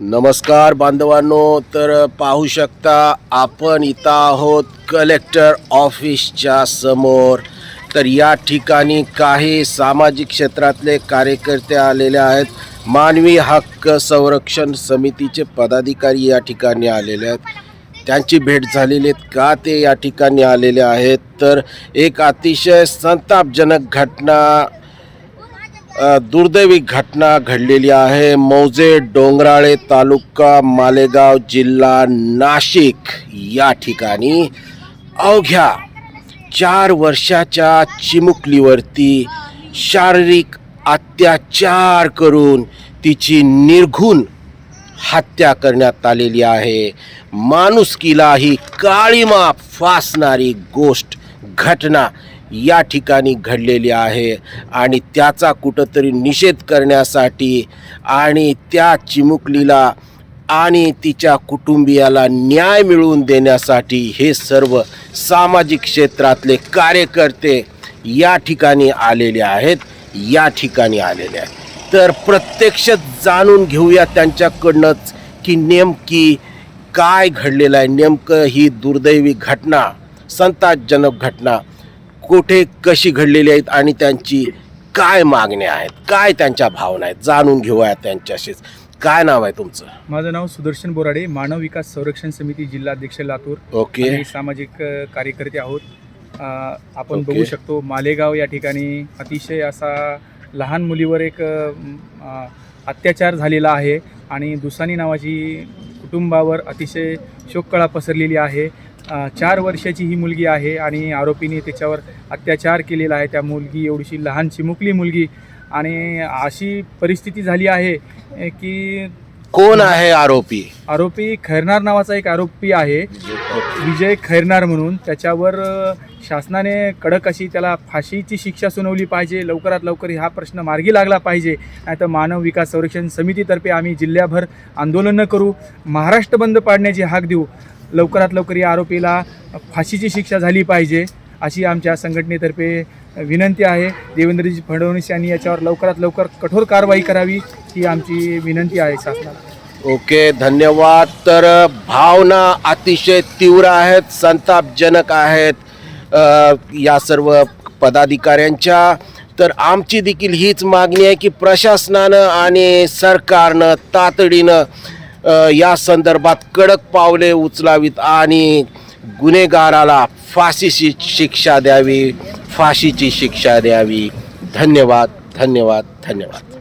नमस्कार बांधवांनो तर पाहू शकता आपण इथं आहोत कलेक्टर ऑफिसच्या समोर. तर या ठिकाणी काही सामाजिक क्षेत्रातले कार्यकर्ते आलेले आहेत. मानवी हक्क संरक्षण समितीचे पदाधिकारी या ठिकाणी आलेले आहेत. त्यांची भेट झालेली आहेत का ते या ठिकाणी आलेले आहेत. तर एक अतिशय संतापजनक घटना दुर्दैवी घटना घडलेली आहे. मौजे डोंगराळे तालुका मालेगाव जिल्हा नाशिक. या ठिकाणी अवघ्या चार वर्षाच्या चिमुकलीवरती शारीरिक अत्याचार करून तिची निर्घुण हत्या करण्यात आलेली आहे. माणुसकीला ही काळीमा फासणारी गोष्ट घटना या ठिकाणी घडलेली आहे आणि त्याचा कुठंतरी निषेध करण्यासाठी आणि त्या चिमुकलीला आणि तिच्या कुटुंबियाला न्याय मिळवून देण्यासाठी हे सर्व सामाजिक क्षेत्रातले कार्यकर्ते या ठिकाणी आलेले आहेत या ठिकाणी आलेले आहेत. तर प्रत्यक्ष जाणून घेऊया त्यांच्याकडनंच की नेमकी काय घडलेलं आहे. नेमकं ही दुर्दैवी घटना संतापजनक घटना कुठे कशी घडलेली आहेत आणि त्यांची काय मागण्या आहेत काय त्यांच्या भावना आहेत जाणून घेऊया त्यांच्याशीच. काय नाव आहे तुमचं? माझं नाव सुदर्शन बोराडे मानव विकास संरक्षण समिती जिल्हाध्यक्ष लातूर. ओके. आणि सामाजिक अ, कार्यकर्ते आहोत. अ, आपण ओके. बघू शकतो मालेगाव या ठिकाणी अतिशय असा लहान मुलीवर एक अ, म, अ, अत्याचार झालेला आहे. आणि दुसानी नावाची कुटुंबावर अतिशय शोककळा पसरलेली आहे. चार वर्षाची ही मुलगी आहे आणि आरोपीने त्याच्यावर अत्याचार केलेला आहे. त्या मुलगी एवढीशी लहान चिमुकली मुलगी. आणि अशी परिस्थिती झाली आहे की कोण आहे आरोपी? आरोपी खैरनार नावाचा एक आरोपी आहे. विजय खैरनार म्हणून. त्याच्यावर शासनाने कडक अशी त्याला फाशीची शिक्षा सुनावली पाहिजे. लवकरात लवकर हा प्रश्न मार्गी लागला पाहिजे. नाही तर मानव विकास संरक्षण समितीतर्फे आम्ही जिल्ह्याभर आंदोलनं करू. महाराष्ट्र बंद पाडण्याची हाक देऊ. लवकरात लवकर या आरोपीला फाशीची शिक्षा झाली पाहिजे अशी आमच्या संघटनेतर्फे विनंती आहे. देवेंद्रजी फडणवीस यांनी याच्यावर लवकरात लवकर कठोर कारवाई करावी ही आमची विनंती आहे शासनाला. ओके धन्यवाद. तर भावना अतिशय तीव्र आहेत संतापजनक आहेत या सर्व पदाधिकाऱ्यांच्या. तर आमची देखील हीच मागणी आहे की प्रशासनानं आणि सरकारनं तातडीनं या संदर्भात कडक पावले उचलावीत आणि गुन्हेगाराला फाशीची शिक्षा द्यावी फाशीची शिक्षा द्यावी. धन्यवाद धन्यवाद धन्यवाद.